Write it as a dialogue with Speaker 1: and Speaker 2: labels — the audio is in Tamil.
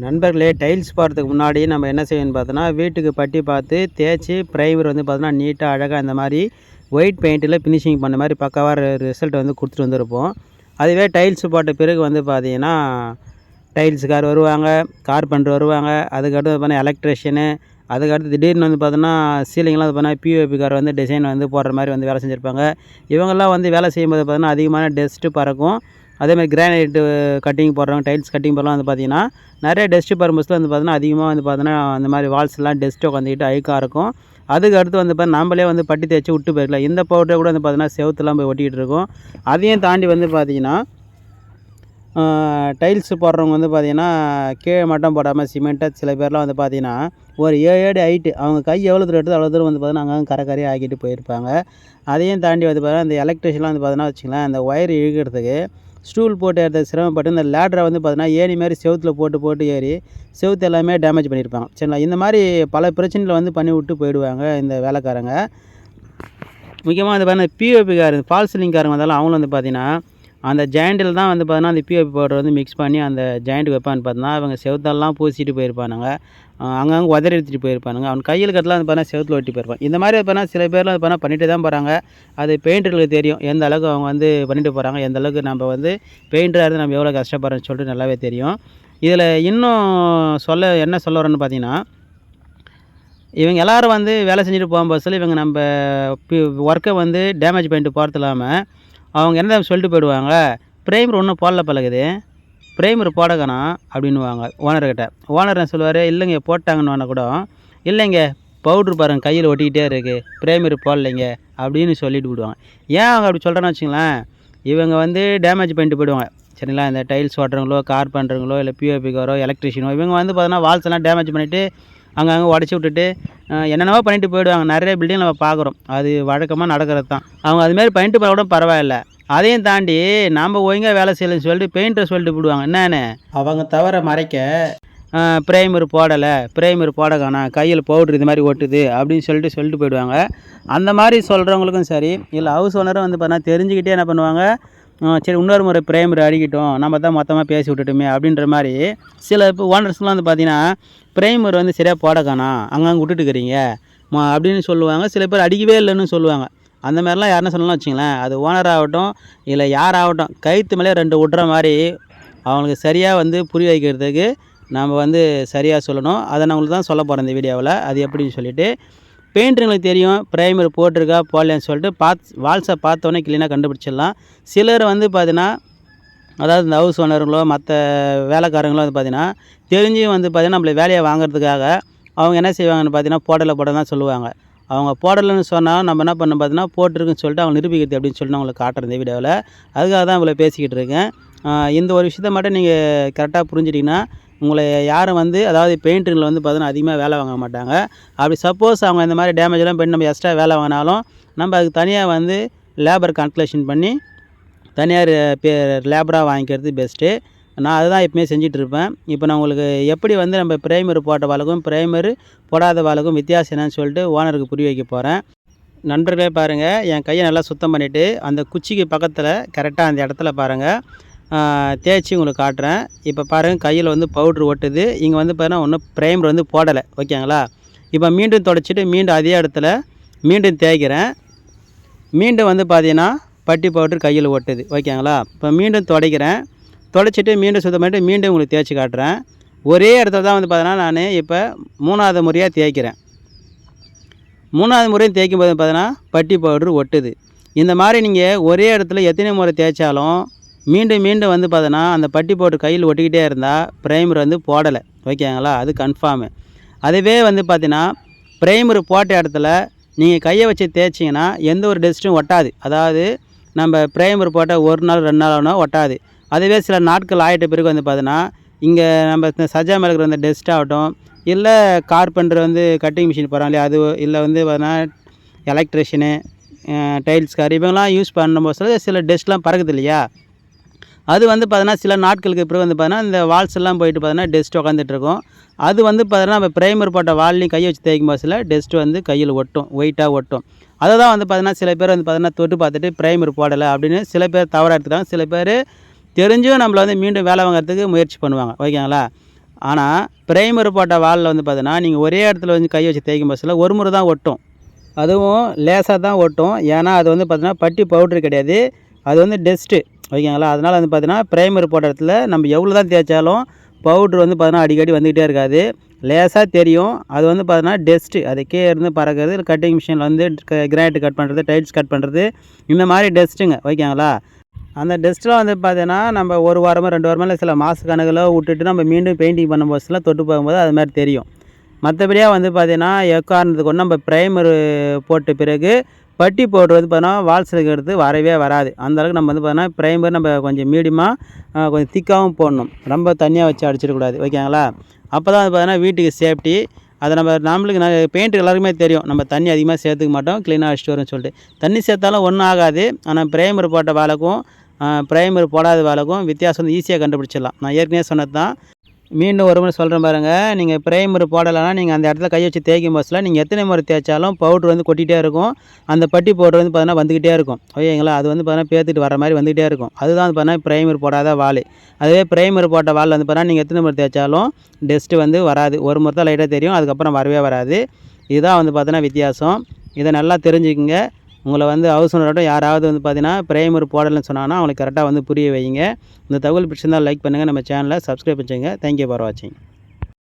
Speaker 1: நண்பர்களே டைல்ஸ் போடுறதுக்கு முன்னாடி நம்ம என்ன செய்யணும்னு பார்த்தோன்னா வீட்டுக்கு பட்டி பார்த்து தேய்ச்சி ப்ரைமர் வந்து பார்த்தோன்னா நீட்டாக அழகாக இந்த மாதிரி ஒயிட் பெயிண்டில் ஃபினிஷிங் பண்ண மாதிரி பக்காவாக ரிசல்ட் வந்து கொடுத்துட்டு வந்திருப்போம். அதுவே டைல்ஸ் போட்ட பிறகு வந்து பார்த்தீங்கன்னா டைல்ஸுக்கார் வருவாங்க கார்பெண்டர் வருவாங்க அதுக்கடுத்து பார்த்தீங்கன்னா எலக்ட்ரிஷியனு அதுக்கடுத்து திடீர்னு வந்து பார்த்தோன்னா சீலிங்லாம் வந்து பார்த்தீங்கன்னா பிஓபிக்கார் வந்து டிசைன் வந்து போடுற மாதிரி வந்து வேலை செஞ்சுருப்பாங்க. இவங்கெல்லாம் வந்து வேலை செய்யும்போது பார்த்தோன்னா அதிகமான டஸ்ட்டு பறக்கும். அதேமாதிரி கிரானைட்டு கட்டிங் போடுறவங்க டைல்ஸ் கட்டிங் போடுறவங்க வந்து பார்த்தீங்கன்னா நிறைய டஸ்ட்டு பர்பஸில் வந்து பார்த்தீங்கன்னா அதிகமாக வந்து பார்த்தீங்கன்னா அந்த மாதிரி வால்ஸ்லாம் டஸ்ட்டு உட்காந்துக்கிட்டு அழுக்காக இருக்கும் அதுக்கு அடுத்து வந்து பார்த்தா நம்மளே வந்து பட்டி தேய்ச்சி விட்டு போயிருக்கலாம் இந்த பவுடரை கூட வந்து பார்த்தீங்கன்னா செவுத்துலாம் போய் ஒட்டிக்கிட்டு இருக்கும் அதையும் தாண்டி வந்து பார்த்தீங்கன்னா டைல்ஸ் போடுறவங்க வந்து பார்த்திங்கன்னா கீழே மட்டும் போடாமல் சிமெண்ட்டாக சில பேர்லாம் வந்து பார்த்திங்கன்னா ஒரு ஏழு அடி ஹைட்டு அவங்க கை எவ்வளோ தூரம் எடுத்து அவ்வளோ தூரம் வந்து பார்த்தீங்கன்னா அங்கே கரை கரையாக ஆக்கிட்டு போயிருப்பாங்க அதையும் தாண்டி வந்து பார்த்தீங்கன்னா இந்த எலக்ட்ரிஷன்லாம் வந்து பார்த்தீங்கன்னா வச்சுக்கலாம் அந்த ஒயர் இழுக்கிறதுக்கு ஸ்டூல் போட்டு எடுத்த சிரமப்பட்டு இந்த லேடரை வந்து பார்த்தீங்கன்னா ஏணி மாதிரி செவுத்தில் போட்டு போட்டு ஏறி செவுத்து எல்லாமே டேமேஜ் பண்ணியிருப்பாங்க. சரிங்களா? இந்த மாதிரி பல பிரச்சனைகளை வந்து பண்ணி விட்டு போயிடுவாங்க இந்த வேலைக்காரங்க. முக்கியமாக வந்து பார்த்தீங்கன்னா பிஓபிக்காரங்க ஃபால்ஸ் சீலிங்காரங்க வந்தாலும் அவங்களும் வந்து பார்த்தீங்கன்னா அந்த ஜாயிண்டில் தான் வந்து பார்த்தோன்னா அந்த பிஓபி பவுடர் வந்து மிக்ஸ் பண்ணி அந்த ஜாயிண்ட்டுக்கு வைப்பான்னு பார்த்தோன்னா அவங்க செவுத்தெல்லாம் பூசிட்டு போயிருப்பானுங்க. அங்கங்கே உதறி எடுத்துகிட்டு போயிருப்பானுங்க. அவன் கையில் கட்டலாம் வந்து பார்த்தீங்கன்னா செவத்தில் ஒட்டி போயிருப்பான். இந்த மாதிரி பார்த்தா சில பேர்லாம் பார்த்தா பண்ணிட்டு தான் போகிறாங்க அது பெயிண்டர்களுக்கு தெரியும் எந்த அளவுக்கு அவங்க வந்து பண்ணிட்டு போகிறாங்க எந்த அளவுக்கு நம்ம வந்து பெயிண்டராக இருந்து நம்ம எவ்வளோ கஷ்டப்படுறோம்னு சொல்லிட்டு நல்லாவே தெரியும். இதில் இன்னும் சொல்ல என்ன சொல்ல வரேன்னு பார்த்தீங்கன்னா இவங்க எல்லாரும் வந்து வேலை செஞ்சுட்டு போகும்போது சொல்லி இவங்க நம்ம ஒர்க்கை வந்து டேமேஜ் பண்ணிட்டு போகிறது இல்லாமல் அவங்க என்ன சொல்லிட்டு போயிடுவாங்க? ப்ரைமர் ஒன்றும் போடல பழகுது. ப்ரைமர் போடக்கணும் அப்படின்னுவாங்க ஓனர்கிட்ட ஓனர் என்ன சொல்லுவார்? இல்லைங்க போட்டாங்கன்னு கூட இல்லைங்க பவுட்ரு பாருங்கள் கையில் ஒட்டிக்கிட்டே இருக்குது ப்ரைமர் போடலைங்க அப்படின்னு சொல்லிட்டு விடுவாங்க ஏன் அவங்க அப்படி சொல்கிறேன்னு வச்சுங்களேன் இவங்க வந்து டேமேஜ் பண்ணிட்டு போயிடுவாங்க. சரிங்களா? இந்த டைல்ஸ் ஓட்டுறவங்களோ கார் பண்ணுறவங்களோ இல்லை பிஓபிக்காரோ எலக்ட்ரிஷியனோ இவங்க வந்து பார்த்தோன்னா வால்ஸ் எல்லாம் டேமேஜ் பண்ணிவிட்டு அங்கங்கே உடச்சி விட்டுட்டு என்னென்னவோ பண்ணிட்டு போயிடுவாங்க. நிறைய பில்டிங் நம்ம பார்க்குறோம். அது வழக்கமாக நடக்கிறது தான். அவங்க அதுமாரி பண்ணிட்டு போகிற கூட பரவாயில்ல. அதையும் தாண்டி நாம் ஒழுங்காக வேலை செய்யலைன்னு சொல்லிட்டு பெயிண்டர் சொல்லிட்டு போடுவாங்க என்னன்னு அவங்க தவிர மறைக்க ப்ரைமர் போடலை. ப்ரைமர் போட காணோம் கையில் பவுட்ரு இது மாதிரி ஒட்டுது அப்படின்னு சொல்லிட்டு சொல்லிட்டு போயிடுவாங்க. அந்த மாதிரி சொல்கிறவங்களுக்கும் சரி இல்லை ஹவுஸ் ஓனரும் வந்து பார்த்தா தெரிஞ்சுக்கிட்டே என்ன பண்ணுவாங்க? சரி இன்னொரு முறை ப்ரைமர் அடிக்கட்டும் நம்ம தான் மொத்தமாக பேசி விட்டுட்டுமே அப்படின்ற மாதிரி சில இப்போ ஓனர்ஸ்லாம் வந்து பார்த்தீங்கன்னா ப்ரைமர் வந்து சரியாக போட அங்கங்கே விட்டுட்டுக்கிறீங்க ம- அப்படின்னு சொல்லுவாங்க. சில பேர் அடிக்கவே இல்லைன்னு சொல்லுவாங்க. அந்த மாதிரிலாம் யாருன்னா சொல்லலாம் வச்சுங்களேன் அது ஓனர் ஆகட்டும் இல்லை யார் ஆகட்டும் கைத்து மேலே ரெண்டு விட்ற மாதிரி அவங்களுக்கு சரியாக வந்து புரிய வைக்கிறதுக்கு நம்ம வந்து சரியாக சொல்லணும். அதை நான் உங்களுக்கு தான் சொல்ல போகிறேன் இந்த வீடியோவில் அது எப்படின்னு சொல்லிவிட்டு பெயிண்டருங்களுக்கு தெரியும் ப்ரைமர் போட்டிருக்கா போடலன்னு சொல்லிட்டு பார்த்து வால்ஸை பார்த்தோன்னே க்ளீனாக கண்டுபிடிச்சிடலாம். சிலர் வந்து பார்த்தீங்கன்னா அதாவது இந்த ஹவுஸ் ஓனருங்களோ மற்ற வேலைக்காரங்களோ வந்து பார்த்தீங்கன்னா தெரிஞ்சும் வந்து பார்த்தீங்கன்னா நம்மளை வேலையை வாங்குறதுக்காக அவங்க என்ன செய்வாங்கன்னு பார்த்தீங்கன்னா போடலை போட தான் சொல்லுவாங்க. அவங்க போடலைன்னு சொன்னால் நம்ம என்ன பண்ண பார்த்தீங்கன்னா போட்டிருக்குன்னு சொல்லிட்டு அவங்க நிரூபிக்கிறது அப்படின்னு சொல்லிட்டு நான் உங்களுக்கு காட்டுறேன் இந்த வீடியோவில். அதுக்காக தான் இவ்வளோ பேசிக்கிட்டு இருக்கேன். இந்த ஒரு விஷயத்த மட்டும் நீங்கள் கரெக்டாக புரிஞ்சிட்டிங்கன்னா உங்களை யாரும் வந்து அதாவது பெயிண்டரிங்கில் வந்து பார்த்தீங்கன்னா அதிகமாக வேலை வாங்க மாட்டாங்க. அப்படி சப்போஸ் அவங்க இந்த மாதிரி டேமேஜ்லாம் பண்ணி நம்ம எக்ஸ்ட்ரா வேலை வாங்கினாலும் நம்ம அதுக்கு தனியாக வந்து லேபர் கால்குலேஷன் பண்ணி தனியார் பே லேபராக வாங்கிக்கிறது பெஸ்ட்டு நான் அதுதான் எப்பவுமே செஞ்சுட்டு இருப்பேன். இப்போ நான் உங்களுக்கு எப்படி வந்து நம்ம பிரைமர் போட்ட வாளுக்கும் பிரைமர் போடாத வாளுக்கும் வித்தியாசம் என்னன்னு சொல்லிட்டு ஓனருக்கு புரிய வைக்க போகிறேன் நண்பர்களே பாருங்கள் என் கையை நல்லா சுத்தம் பண்ணிவிட்டு அந்த குச்சிக்கு பக்கத்தில் கரெக்டாக அந்த இடத்துல பாருங்கள் தேய்ச்சி உங்களுக்கு காட்டுறேன். இப்போ பாருங்கள் கையில் வந்து பவுட்ரு ஒட்டுது. இங்கே வந்து பாருங்கள் ஒன்றும் ப்ரைமர் வந்து போடலை. ஓகேங்களா? இப்போ மீண்டும் தொடச்சிட்டு மீண்டும் அதே இடத்துல மீண்டும் தேய்க்கிறேன். மீண்டும் வந்து பார்த்தீங்கன்னா பட்டி பவுட்ரு கையில் ஒட்டுது. ஓகேங்களா? இப்போ மீண்டும் துடைக்கிறேன். தொடச்சிட்டு மீண்டும் சுத்தம் பண்ணிட்டு மீண்டும் உங்களுக்கு தேய்ச்சி காட்டுறேன். ஒரே இடத்துல தான் வந்து பார்த்தீங்கன்னா நான் இப்போ மூணாவது முறையாக தேய்க்கிறேன். மூணாவது முறையும் தேய்க்கும் போது பார்த்தீங்கன்னா பட்டி பவுட்ரு ஒட்டுது. இந்த மாதிரி நீங்கள் ஒரே இடத்துல எத்தனை முறை தேய்ச்சாலும் மீண்டும் மீண்டும் வந்து பார்த்தோன்னா அந்த பட்டி போட்டு கையில் ஒட்டிக்கிட்டே இருந்தால் ப்ரைமர் வந்து போடலை. ஓகேங்களா? அது கன்ஃபார்மு அதுவே வந்து பார்த்தீங்கன்னா ப்ரைமர் போட்ட இடத்துல நீங்கள் கையை வச்சு தேய்ச்சிங்கன்னா எந்த ஒரு டெஸ்ட்டும் ஒட்டாது. அதாவது நம்ம ப்ரைமர் போட்டால் ஒரு நாள் ரெண்டு நாள் ஆனால் ஒட்டாது. அதுவே சில நாட்கள் ஆகிட்ட பிறகு வந்து பார்த்தீங்கன்னா இங்கே நம்ம இந்த சஜா மேலே இருக்கிற அந்த டெஸ்ட் ஆகட்டும் இல்லை கார்பெண்டர் வந்து கட்டிங் மிஷின் போகிறாங்க இல்லையா அது இல்லை வந்து பார்த்தீங்கன்னா எலக்ட்ரிஷியனு டைல்ஸ்கார் இவங்கெல்லாம் யூஸ் பண்ணும்போது சில சில டெஸ்ட்லாம் பறக்குது இல்லையா? அது வந்து பார்த்தீங்கன்னா சில நாட்களுக்கு பிறகு வந்து பார்த்தீங்கன்னா இந்த வால்ஸ் எல்லாம் போயிட்டு பார்த்தீங்கன்னா டெஸ்ட் உட்காந்துட்டு இருக்கும் அது வந்து பார்த்தீங்கன்னா நம்ம ப்ரைமர் போட்ட வால்லையும் கையை வச்சு தேய்க்கும் பாசில் டெஸ்ட் வந்து கையில் ஒட்டும் வெயிட்டாக ஒட்டும். அதை தான் வந்து பார்த்தீங்கன்னா சில பேர் வந்து பார்த்தீங்கன்னா தொட்டு பார்த்துட்டு ப்ரைமர் போடலை அப்படின்னு சில பேர் தவறாக எடுத்துக்கிறாங்க சில பேர் தெரிஞ்சும் நம்மளை வந்து மீண்டும் வேலை வாங்குறதுக்கு முயற்சி பண்ணுவாங்க. ஓகேங்களா? ஆனால் ப்ரைமர் போட்ட வாலில் வந்து பார்த்தீங்கன்னா நீங்கள் ஒரே இடத்துல வந்து கை வச்சு தேய்க்கும் பஸ்ஸில் ஒரு முறை தான் ஒட்டும். அதுவும் லேசாக தான் ஒட்டும். ஏன்னா அது வந்து பார்த்தீங்கன்னா பட்டி பவுட்ரு கிடையாது. அது வந்து டெஸ்ட்டு ஓகேங்களா? அதனால் வந்து பார்த்தீங்கன்னா ப்ரைமர் போட்ட இடத்துல நம்ம எவ்வளோ தான் தேய்ச்சாலும் பவுட்ரு வந்து பார்த்தீங்கன்னா அடிக்கடி வந்துக்கிட்டே இருக்காது. லேசாக தெரியும். அது வந்து பார்த்தீங்கன்னா டெஸ்ட்டு அது கீழே இருந்து பறக்கிறது கட்டிங் மிஷினில் வந்து கிரானைட் கட் பண்ணுறது டைல்ஸ் கட் பண்ணுறது இந்த மாதிரி டெஸ்ட்டுங்க ஓகேங்களா? அந்த டெஸ்ட்டில் வந்து பார்த்தீங்கன்னா நம்ம ஒரு வாரமோ ரெண்டு வாரமோ இல்லை சில மாத கணக்கில் விட்டுட்டு நம்ம மீண்டும் பெயிண்டிங் பண்ணும்போதுலாம் தொட்டு போகும்போது அது மாதிரி தெரியும். மற்றபடியாக வந்து பார்த்தீங்கன்னா எக்காரணத்துக்கு ஒன்று நம்ம ப்ரைமர் போட்ட பிறகு பட்டி போடுறது பார்த்தோன்னா வால் வால்ஸ் எடுத்து வரவே வராது. அந்த அளவுக்கு நம்ம வந்து பார்த்தோன்னா ப்ரைமர் நம்ம கொஞ்சம் மீடியமாக கொஞ்சம் திக்காகவும் போடணும். ரொம்ப தண்ணியாக வச்சு அடிச்சிடக்கூடாது ஓகேங்களா அப்போ தான் வந்து பார்த்தீங்கன்னா வீட்டுக்கு சேஃப்டி அதை நம்ம நம்மளுக்கு நான் பெயிண்ட் எல்லாருக்குமே தெரியும். நம்ம தண்ணி அதிகமாக சேர்த்துக்க மாட்டோம் க்ளீனாக அடிச்சுட்டு வரும்னு சொல்லிட்டு. தண்ணி சேர்த்தாலும் ஒன்றும் ஆகாது. ஆனால் ப்ரைமர் போட்ட வேலைக்கும் ப்ரைமர் போடாத வேலைக்கும் வித்தியாசம் வந்து ஈஸியாக கண்டுபிடிச்சிடலாம். நான் ஏற்கனவே சொன்னது தான் மீண்டும் ஒரு முறை சொல்கிறேன் பாருங்கள் நீங்கள் ப்ரைமர் போடலைன்னா நீங்கள் அந்த இடத்துல கை வச்சு தேய்க்கும் பஸ்ஸில் நீங்கள் எத்தனை முறை தேய்ச்சாலும் பவுட்ரு வந்து கொட்டிகிட்டே இருக்கும். அந்த பட்டி பவுட்ரு வந்து பார்த்தீங்கன்னா வந்துக்கிட்டே இருக்கும். ஓகேங்களா? அது வந்து பார்த்தீங்கன்னா பேத்துட்டு வர மாதிரி வந்துக்கிட்டே இருக்கும். அதுதான் வந்து பார்த்தீங்கன்னா ப்ரைமர் போடாத வால் அதுவே ப்ரைமர் போட்ட வால் வந்து பார்த்தீங்கன்னா நீங்கள் எத்தனை முறை தேய்ச்சாலும் டெஸ்ட்டு வந்து வராது. ஒரு முறை தான் லைட்டாக தெரியும். அதுக்கப்புறம் வரவே வராது. இதுதான் வந்து பார்த்தீங்கன்னா வித்தியாசம். இதை நல்லா தெரிஞ்சுக்குங்க. உங்களை வந்து ஹவுஸ் ஓனராகட்டும் யாராவது வந்து பார்த்தீங்கன்னா ப்ரைமர் போடலைன்னு சொன்னாங்கன்னா அவங்களுக்கு கரெக்டாக வந்து புரிய வைங்க இந்த தகவல் பிடிச்சிருந்தால் லைக் பண்ணுங்கள் நம்ம சேனலை சப்ஸ்கிரைப் பண்ணிச்சுங்க தேங்க்யூ ஃபார் வாட்சிங்